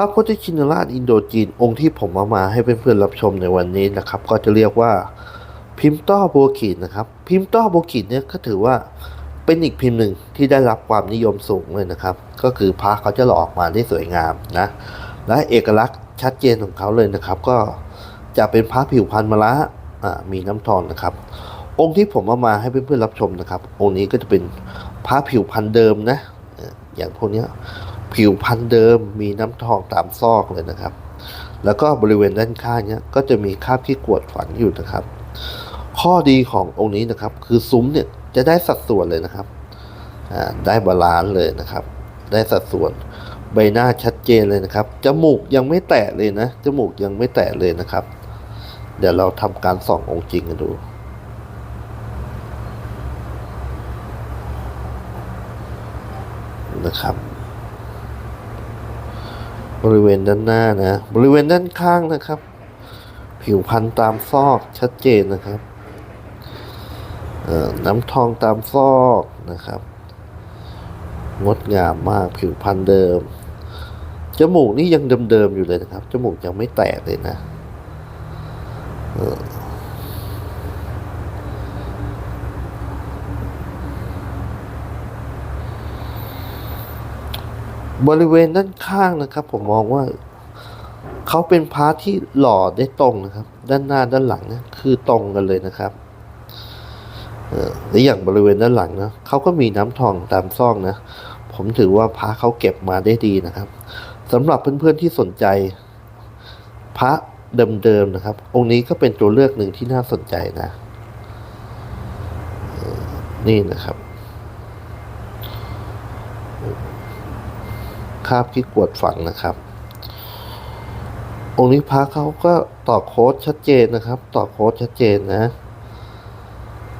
ระพุทธชินราชอินโดจีนองค์ที่ผมเอามาให้เพื่อนๆรับชมในวันนี้นะครับ ก็จะเรียกว่าพิมพ์ต้อโบวขีดนะครับ พิมพ์ต้อโบวขีดเนี่ยก็ถือว่าเป็นอีกพิมพ์หนึ่งที่ได้รับความนิยมสูงเลยนะครับ ก็คือพระเขาจะหล่อออกมาได้สวยงามนะและเอกลักษณ์ชัดเจนของเขาเลยนะครับ ก็จะเป็นพระผิวพรรณมะละอ่ามีน้ำทองนะครับ องค์ที่ผมเอามาให้เพื่อนๆรับชมนะครับ องค์นี้ก็จะเป็นพระผิวพรรณเดิมนะอย่างพวกนี้ ผิวพรรณเดิมมีน้ำทองตามซอกเลยนะครับ แล้วก็บริเวณด้านข้างเนี้ยก็จะมีคราบที่กวดฝังอยู่นะครับ ข้อดีขององค์นี้นะครับ คือซุ้มเนี่ยจะได้สัดส่วนเลยนะครับอ่าได้บาลานซ์เลยนะครับ ได้สัดส่วนใบหน้าชัดเจนเลยนะครับ จมูกยังไม่แตะเลยนะ จมูกยังไม่แตะเลยนะครับ เดี๋ยวเราทำการส่ององค์จริงกันดูนะครับ บริเวณด้านหน้านะ บริเวณด้านข้างนะครับ ผิวพันธุ์ตามซอกชัดเจนนะครับน้ำทองตามซอกนะครับ งดงามมากผิวพันธุ์เดิม จมูกนี่ยังเดิมๆอยู่เลยนะครับ จมูกยังไม่แตกเลยนะเอออ บริเวณด้านข้างนะครับ ผมมองว่าเขาเป็นพาร์ทที่หล่อได้ตรงนะครับ ด้านหน้าด้านหลังเนี่ยคือตรงกันเลยนะครับและอย่างบริเวณด้านหลังนะเขาก็มีน้ำทองตามซ่องนะ ผมถือว่าพระเขาเก็บมาได้ดีนะครับสำหรับเพื่อนๆที่สนใจ พระเดิมๆนะครับ องค์นี้ก็เป็นตัวเลือกหนึ่งที่น่าสนใจนะ นี่นะครับ คราบที่กวดฝังนะครับ องค์นี้พระเขาก็ต่อโค้ดชัดเจนนะครับ ต่อโค้ดชัดเจนนะ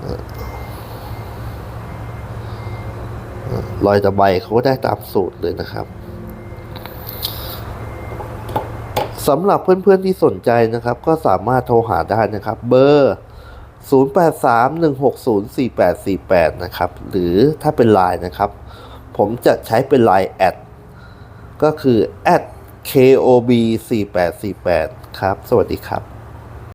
เอ่อเอ่อรอยตะไบเขาก็ได้ตามสูตรเลยนะครับสำหรับเพื่อนๆที่สนใจนะครับ ก็สามารถโทรหาได้นะครับ เบอร์ 0831604848 นะครับ หรือถ้าเป็นไลน์นะครับ ผมจะใช้เป็นไลน์แอด ก็คือ at kob 4848 ครับ สวัสดีครับ